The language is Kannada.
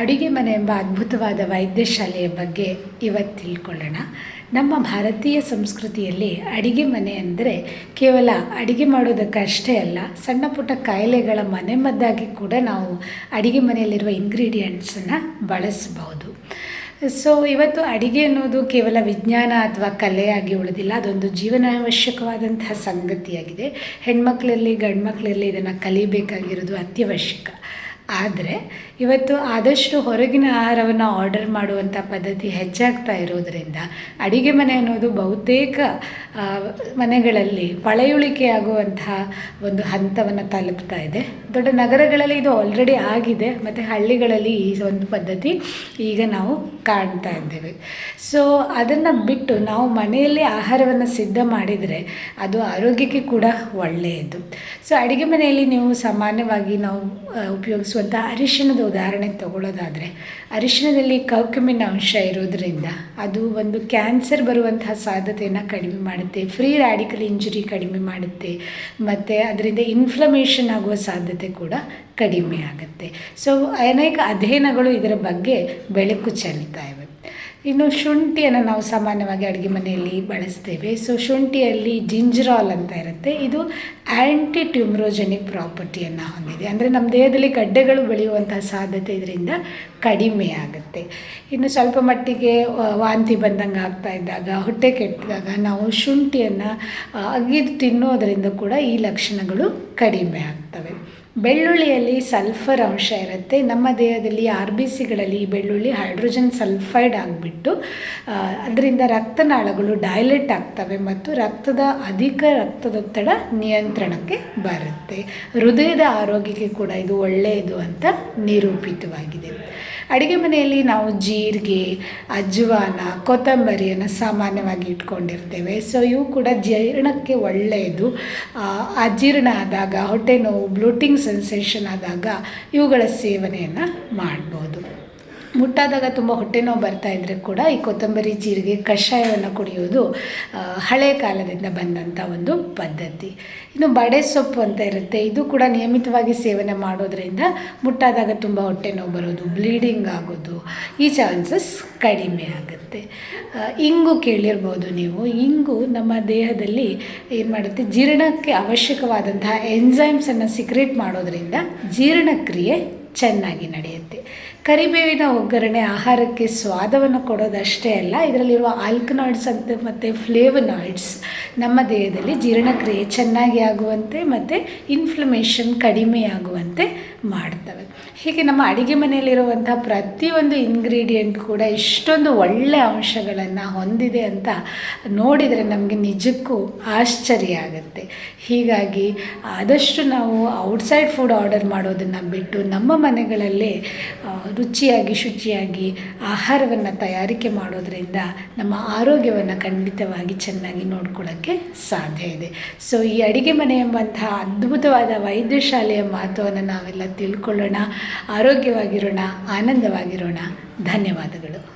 ಅಡುಗೆ ಮನೆ ಎಂಬ ಅದ್ಭುತವಾದ ವೈದ್ಯಶಾಲೆಯ ಬಗ್ಗೆ ಇವತ್ತು ತಿಳ್ಕೊಳ್ಳೋಣ. ನಮ್ಮ ಭಾರತೀಯ ಸಂಸ್ಕೃತಿಯಲ್ಲಿ ಅಡಿಗೆ ಮನೆ ಅಂದರೆ ಕೇವಲ ಅಡಿಗೆ ಮಾಡೋದಕ್ಕಷ್ಟೇ ಅಲ್ಲ, ಸಣ್ಣ ಪುಟ್ಟ ಕಾಯಿಲೆಗಳ ಮನೆಮದ್ದಾಗಿ ಕೂಡ ನಾವು ಅಡಿಗೆ ಮನೆಯಲ್ಲಿರುವ ಇಂಗ್ರೀಡಿಯೆಂಟ್ಸನ್ನು ಬಳಸಬಹುದು. ಸೊ ಇವತ್ತು ಅಡಿಗೆ ಅನ್ನೋದು ಕೇವಲ ವಿಜ್ಞಾನ ಅಥವಾ ಕಲೆಯಾಗಿ ಉಳಿದಿಲ್ಲ, ಅದೊಂದು ಜೀವನಾವಶ್ಯಕವಾದಂತಹ ಸಂಗತಿಯಾಗಿದೆ. ಹೆಣ್ಮಕ್ಳಲ್ಲಿ ಗಂಡ್ಮಕ್ಳಲ್ಲಿ ಇದನ್ನು ಕಲಿಬೇಕಾಗಿರೋದು ಅತ್ಯವಶ್ಯಕ. ಆದರೆ ಇವತ್ತು ಆದಷ್ಟು ಹೊರಗಿನ ಆಹಾರವನ್ನು ಆರ್ಡರ್ ಮಾಡುವಂಥ ಪದ್ಧತಿ ಹೆಚ್ಚಾಗ್ತಾ ಇರೋದರಿಂದ ಅಡಿಗೆ ಮನೆ ಅನ್ನೋದು ಬಹುತೇಕ ಮನೆಗಳಲ್ಲಿ ಪಳೆಯುಳಿಕೆ ಆಗುವಂತಹ ಒಂದು ಹಂತವನ್ನು ತಲುಪ್ತಾ ಇದೆ. ದೊಡ್ಡ ನಗರಗಳಲ್ಲಿ ಇದು ಆಲ್ರೆಡಿ ಆಗಿದೆ. ಮತ್ತು ಹಳ್ಳಿಗಳಲ್ಲಿ ಈ ಒಂದು ಪದ್ಧತಿ ಈಗ ನಾವು ಕಾಣ್ತಾ ಇದ್ದೇವೆ. ಸೊ ಅದನ್ನು ಬಿಟ್ಟು ನಾವು ಮನೆಯಲ್ಲಿ ಆಹಾರವನ್ನು ಸಿದ್ಧ ಮಾಡಿದರೆ ಅದು ಆರೋಗ್ಯಕ್ಕೆ ಕೂಡ ಒಳ್ಳೆಯದು. ಸೊ ಅಡುಗೆ ಮನೆಯಲ್ಲಿ ನೀವು ಸಾಮಾನ್ಯವಾಗಿ ನಾವು ಉಪಯೋಗಿಸುವಂಥ ಅರಿಶಿಣದ ಉದಾಹರಣೆ ತಗೊಳ್ಳೋದಾದರೆ ಅರಿಶಿಣದಲ್ಲಿ ಕೌಕಮಿನ ಅಂಶ ಇರೋದರಿಂದ ಅದು ಒಂದು ಕ್ಯಾನ್ಸರ್ ಬರುವಂತಹ ಸಾಧ್ಯತೆಯನ್ನು ಕಡಿಮೆ ಮಾಡುತ್ತೆ ಫ್ರೀ ರ್ಯಾಡಿಕಲ್ ಇಂಜುರಿ ಕಡಿಮೆ ಮಾಡುತ್ತೆ, ಮತ್ತು ಅದರಿಂದ ಇನ್ಫ್ಲಮೇಷನ್ ಆಗುವ ಸಾಧ್ಯತೆ ಕೂಡ ಕಡಿಮೆ ಆಗುತ್ತೆ. ಸೊ ಅನೇಕ ಅಧ್ಯಯನಗಳು ಇದರ ಬಗ್ಗೆ ಬೆಳಕು ಚೆಲ್ತಾ ಇನ್ನು ಶುಂಠಿಯನ್ನು ನಾವು ಸಾಮಾನ್ಯವಾಗಿ ಅಡುಗೆ ಮನೆಯಲ್ಲಿ ಬಳಸ್ತೇವೆ. ಸೊ ಶುಂಠಿಯಲ್ಲಿ ಜಿಂಜ್ರಾಲ್ ಅಂತ ಇರುತ್ತೆ. ಇದು ಆ್ಯಂಟಿ ಟ್ಯೂಮ್ರೋಜೆನಿಕ್ ಪ್ರಾಪರ್ಟಿಯನ್ನು ಹೊಂದಿದೆ. ಅಂದರೆ ನಮ್ಮ ದೇಹದಲ್ಲಿ ಗಡ್ಡೆಗಳು ಬೆಳೆಯುವಂತಹ ಸಾಧ್ಯತೆ ಇದರಿಂದ ಕಡಿಮೆ ಆಗುತ್ತೆ. ಇನ್ನು ಸ್ವಲ್ಪ ಮಟ್ಟಿಗೆ ವಾಂತಿ ಬಂದಂಗೆ ಆಗ್ತಾ ಇದ್ದಾಗ, ಹೊಟ್ಟೆ ಕೆಟ್ಟಿದಾಗ ನಾವು ಶುಂಠಿಯನ್ನು ಅಗಿದು ತಿನ್ನೋದರಿಂದ ಕೂಡ ಈ ಲಕ್ಷಣಗಳು ಕಡಿಮೆ ಆಗ್ತವೆ. ಬೆಳ್ಳುಳ್ಳಿಯಲ್ಲಿ ಸಲ್ಫರ್ ಅಂಶ ಇರುತ್ತೆ. ನಮ್ಮ ದೇಹದಲ್ಲಿ ಆರ್ ಬಿ ಸಿಗಳಲ್ಲಿ ಬೆಳ್ಳುಳ್ಳಿ ಹೈಡ್ರೋಜನ್ ಸಲ್ಫೈಡ್ ಆಗಿಬಿಟ್ಟು ಅದರಿಂದ ರಕ್ತನಾಳಗಳು ಡೈಲೆಟ್ ಆಗ್ತವೆ ಮತ್ತು ರಕ್ತದ ಅಧಿಕ ರಕ್ತದೊತ್ತಡ ನಿಯಂತ್ರಣಕ್ಕೆ ಬರುತ್ತೆ. ಹೃದಯದ ಆರೋಗ್ಯಕ್ಕೆ ಕೂಡ ಇದು ಒಳ್ಳೆಯದು ಅಂತ ನಿರೂಪಿತವಾಗಿದೆ. ಅಡುಗೆ ಮನೆಯಲ್ಲಿ ನಾವು ಜೀರಿಗೆ, ಅಜ್ವಾನ, ಕೊತ್ತಂಬರಿಯನ್ನು ಸಾಮಾನ್ಯವಾಗಿ ಇಟ್ಕೊಂಡಿರ್ತೇವೆ. ಸೊ ಇವು ಕೂಡ ಜೀರ್ಣಕ್ಕೆ ಒಳ್ಳೆಯದು. ಅಜೀರ್ಣ ಆದಾಗ ಹೊಟ್ಟೆ ನೋವು ಬ್ಲೂಟಿಂಗ್ ಸೆನ್ಸೇಷನ್ ಆದಾಗ ಇವುಗಳ ಸೇವನೆಯನ್ನು ಮಾಡ್ಬೋದು. ಮುಟ್ಟಾದಾಗ ತುಂಬ ಹೊಟ್ಟೆ ನೋವು ಬರ್ತಾ ಇದ್ದರೆ ಕೂಡ ಈ ಕೊತ್ತಂಬರಿ ಜೀರಿಗೆ ಕಷಾಯವನ್ನು ಕುಡಿಯೋದು ಹಳೆ ಕಾಲದಿಂದ ಬಂದಂಥ ಒಂದು ಪದ್ಧತಿ. ಇನ್ನು ಬಡೆ ಸೊಪ್ಪು ಅಂತ ಇರುತ್ತೆ, ಇದು ಕೂಡ ನಿಯಮಿತವಾಗಿ ಸೇವನೆ ಮಾಡೋದ್ರಿಂದ ಮುಟ್ಟಾದಾಗ ತುಂಬ ಹೊಟ್ಟೆ ನೋವು ಬರೋದು ಬ್ಲೀಡಿಂಗ್ ಆಗೋದು, ಈ ಚಾನ್ಸಸ್ ಕಡಿಮೆ ಆಗುತ್ತೆ. ಆ, ಇಂಗು ಕೇಳಿರ್ಬೋದು ನೀವು. ಇಂಗು ನಮ್ಮ ದೇಹದಲ್ಲಿ ಏನು ಮಾಡುತ್ತೆ? ಜೀರ್ಣಕ್ಕೆ ಅವಶ್ಯಕವಾದಂತಹ ಎಂಜೈಮ್ಸನ್ನು ಸಿಕ್ರೇಟ್ ಮಾಡೋದರಿಂದ ಜೀರ್ಣಕ್ರಿಯೆ ಚೆನ್ನಾಗಿ ನಡೆಯುತ್ತೆ. ಕರಿಬೇವಿನ ಒಗ್ಗರಣೆ ಆಹಾರಕ್ಕೆ ಸ್ವಾದವನ್ನು ಕೊಡೋದಷ್ಟೇ ಅಲ್ಲ, ಇದರಲ್ಲಿರುವ ಆಲ್ಕನಾಯ್ಡ್ಸ್ ಅಂತ ಮತ್ತು ಫ್ಲೇವನಾಯ್ಡ್ಸ್ ನಮ್ಮ ದೇಹದಲ್ಲಿ ಜೀರ್ಣಕ್ರಿಯೆ ಚೆನ್ನಾಗಿ ಆಗುವಂತೆ ಮತ್ತು ಇನ್ಫ್ಲಮೇಷನ್ ಕಡಿಮೆ ಆಗುವಂತೆ ಮಾಡ್ತವೆ. ಹೀಗೆ ನಮ್ಮ ಅಡುಗೆ ಮನೆಯಲ್ಲಿರುವಂಥ ಪ್ರತಿಯೊಂದು ಇಂಗ್ರೀಡಿಯೆಂಟ್ ಕೂಡ ಇಷ್ಟೊಂದು ಒಳ್ಳೆಯ ಅಂಶಗಳನ್ನು ಹೊಂದಿದೆ ಅಂತ ನೋಡಿದರೆ ನಮಗೆ ನಿಜಕ್ಕೂ ಆಶ್ಚರ್ಯ ಆಗುತ್ತೆ. ಹೀಗಾಗಿ ಆದಷ್ಟು ನಾವು ಔಟ್ಸೈಡ್ ಫುಡ್ ಆರ್ಡರ್ ಮಾಡೋದನ್ನು ಬಿಟ್ಟು ನಮ್ಮ ಮನೆಗಳಲ್ಲೇ ರುಚಿಯಾಗಿ, ಶುಚಿಯಾಗಿ ಆಹಾರವನ್ನು ತಯಾರಿಕೆ ಮಾಡೋದರಿಂದ ನಮ್ಮ ಆರೋಗ್ಯವನ್ನು ಖಂಡಿತವಾಗಿ ಚೆನ್ನಾಗಿ ನೋಡ್ಕೊಳ್ಳೋಕ್ಕೆ ಸಾಧ್ಯ ಇದೆ. ಸೊ ಈ ಅಡಿಗೆ ಮನೆ ಎಂಬಂತಹ ಅದ್ಭುತವಾದ ವೈದ್ಯಶಾಲೆಯ ಮಹತ್ವವನ್ನು ನಾವೆಲ್ಲ ತಿಳ್ಕೊಳ್ಳೋಣ, ಆರೋಗ್ಯವಾಗಿರೋಣ, ಆನಂದವಾಗಿರೋಣ. ಧನ್ಯವಾದಗಳು.